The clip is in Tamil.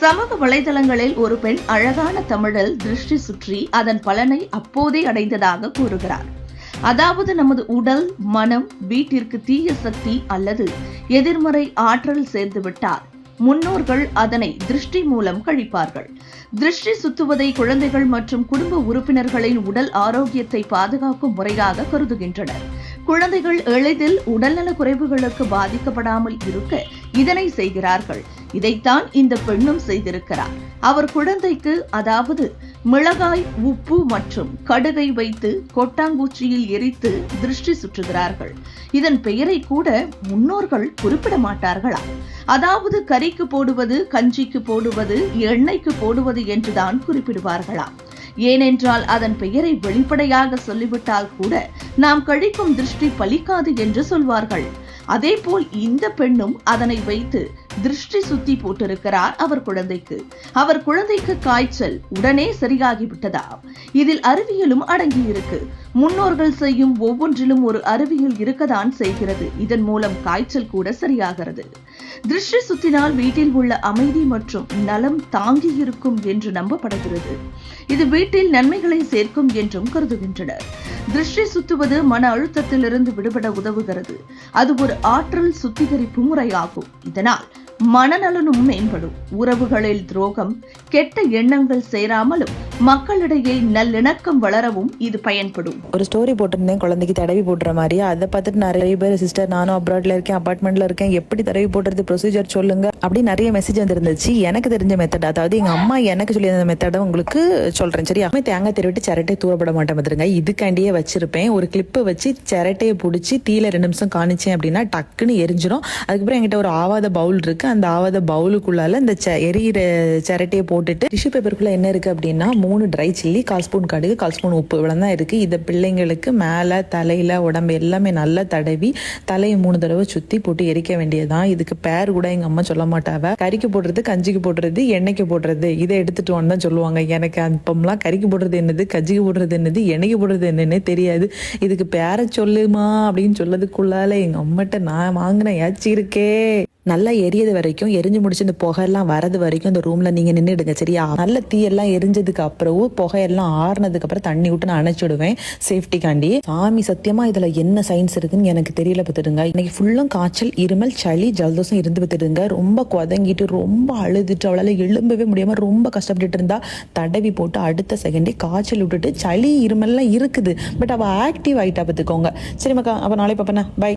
சமூக வலைதளங்களில் ஒரு பெண் அழகான தமிழில் திருஷ்டி சுற்றி அதன் பலனை அப்போதே அடைந்ததாக கூறுகிறார். அதாவது நமது உடல் மனம் வீட்டிற்கு தீய சக்தி அல்லது எதிர்மறை ஆற்றல் சேர்ந்துவிட்டால் முன்னோர்கள் அதனை திருஷ்டி மூலம் கழிப்பார்கள். திருஷ்டி சுத்துவதை குழந்தைகள் மற்றும் குடும்ப உறுப்பினர்களின் உடல் ஆரோக்கியத்தை பாதுகாக்கும் முறையாக கருதுகின்றனர். குழந்தைகள் எளிதில் உடல்நல குறைவுகளுக்கு பாதிக்கப்படாமல் இருக்க இதனை செய்கிறார்கள். இதைத்தான் இந்த பெண்ணும் செய்திருக்கிறார். அவர் குழந்தைக்கு அதாவது மிளகாய் உப்பு மற்றும் கடுகை வைத்து கொட்டாங்குச்சியில் எரித்து திருஷ்டி சுற்றுகிறார்கள். இதன் பெயரை கூட முன்னோர்கள் குறிப்பிட மாட்டார்களா? அதாவது கறிக்கு போடுவது கஞ்சிக்கு போடுவது எண்ணெய்க்கு போடுவது என்றுதான் குறிப்பிடுவார்களா? ஏனென்றால் அதன் பெயரை வெளிப்படையாக சொல்லிவிட்டால் கூட நாம் கழிக்கும் திருஷ்டி பலிக்காது என்று சொல்வார்கள். அதேபோல் இந்த பெண்ணும் அதனை வைத்து திருஷ்டி சுத்தி போட்டிருக்கிறார் அவர் குழந்தைக்கு. அவர் குழந்தைக்கு காய்ச்சல் உடனே சரியாகிவிட்டதா? இதில் அறிவியலும் அடங்கியிருக்கு. முன்னோர்கள் செய்யும் ஒவ்வொன்றிலும் ஒரு அறிவியல் இருக்கதான் செய்கிறது. இதன் மூலம் காய்ச்சல் கூட சரியாகிறது. திருஷ்டி சுத்தினால் வீட்டில் உள்ள அமைதி மற்றும் நலம் தாங்கி இருக்கும் என்று நம்பப்படுகிறது. இது வீட்டில் நன்மைகளை சேர்க்கும் என்றும் கருதுகின்றனர். திருஷ்டி சுத்துவது மன அழுத்தத்திலிருந்து விடுபட உதவுகிறது. அது ஒரு ஆற்றல் சுத்திகரிப்பு முறையாகும். இதனால் மனநலனும் மேம்படும். உறவுகளில் துரோகம் கெட்ட எண்ணங்கள் சேராமலும் மக்களிடையே நல்லிணக்கம் வளரவும் இது பயன்படும். ஒரு ஸ்டோரி போட்டிருந்தேன் குழந்தைக்கு தடவி போடுற மாதிரி அதை பார்த்துட்டு நிறைய பேர் சிஸ்டர் நானும் அப்ராட்ல இருக்கேன் அபார்ட்மெண்ட்ல இருக்கேன் எப்படி தடவி போடுறது ப்ரொசீஜர் சொல்லுங்க அப்படி நிறைய மெசேஜ் வந்துருந்துச்சு. எனக்கு தெரிஞ்ச மெத்தட் அதாவது எங்க அம்மா எனக்கு சொல்லி அந்த மெத்தடை உங்களுக்கு சொல்றேன் சரியா? அம்மா தேங்காய் திருவிட்டு சிரட்டை தூரப்பட மாட்டேன் பார்த்துருங்க. இதுக்காண்டியே வச்சிருப்பேன். ஒரு கிளிப்பை வச்சு சிரட்டையை பிடிச்சி தீல ரெண்டு நிமிஷம் காணிச்சேன் அப்படின்னா டக்குன்னு எரிஞ்சிடும் அதுக்கப்புறம் என்கிட்ட ஒரு ஆவாத பவுல் இருக்கு. அந்த ஆவாத பவுலுக்குள்ளால இந்த எரியிற சிரட்டையை போட்டுட்டு டிஷ்யூ பேப்பருக்குள்ள என்ன இருக்கு அப்படின்னா மூணு ட்ரை சில்லி கால் ஸ்பூன் கடுகு கால் ஸ்பூன் உப்பு இவ்வளோ தான் இருக்கு. இதை பிள்ளைங்களுக்கு மேலே தலையில உடம்பு எல்லாமே நல்லா தடவி தலையை மூணு தடவை சுத்தி போட்டு எரிக்க வேண்டியதுதான். இதுக்கு பேர் கூட எங்க அம்மா சொல்ல மாட்டாவ. கறிக்கு போடுறது கஞ்சிக்கு போடுறது எண்ணெய்க்கு போடுறது. இதை எடுத்துட்டு வான்னு தான் சொல்லுவாங்க. எனக்கு அப்பம்லாம் கறிக்கு போடுறது என்னது கஞ்சிக்கு போடுறது என்னது எண்ணெய்க்கு போடுறது என்னன்னு தெரியாது. இதுக்கு பேரை சொல்லுமா அப்படின்னு சொல்லதுக்குள்ளால எங்க அம்மாட்ட நான் வாங்கின ஏச்சி இருக்கே. நல்லா எரியது வரைக்கும் எரிஞ்சு முடிச்சு இந்த புகையெல்லாம் வரது வரைக்கும் இந்த ரூம்ல நீங்க நின்றுடுங்க சரியா? நல்ல தீயெல்லாம் எரிஞ்சதுக்கு அப்புறம் புகையெல்லாம் ஆறுனதுக்கு அப்புறம் தண்ணி விட்டு நான் அணைச்சிடுவேன் சேஃப்டிக்காண்டி சாமி சத்தியமா இதுல என்ன சயின்ஸ் இருக்குன்னு எனக்கு தெரியல பார்த்துடுங்க. இன்னைக்கு ஃபுல்லும் காய்ச்சல் இருமல் சளி ஜலதோஷம் இருந்து பார்த்துடுங்க. ரொம்ப குதங்கிட்டு ரொம்ப அழுதுட்டு அவளால எழும்பவே முடியாம ரொம்ப கஷ்டப்பட்டுட்டு இருந்தா தடவி போட்டு அடுத்த செகண்டே காய்ச்சல் விட்டுட்டு சளி இருமல்லாம் இருக்குது. பட் அவ ஆக்டிவ் ஆயிட்டா பார்த்துக்கோங்க. சரி மக்கா அப்ப நாளை பாப்பண்ணா பை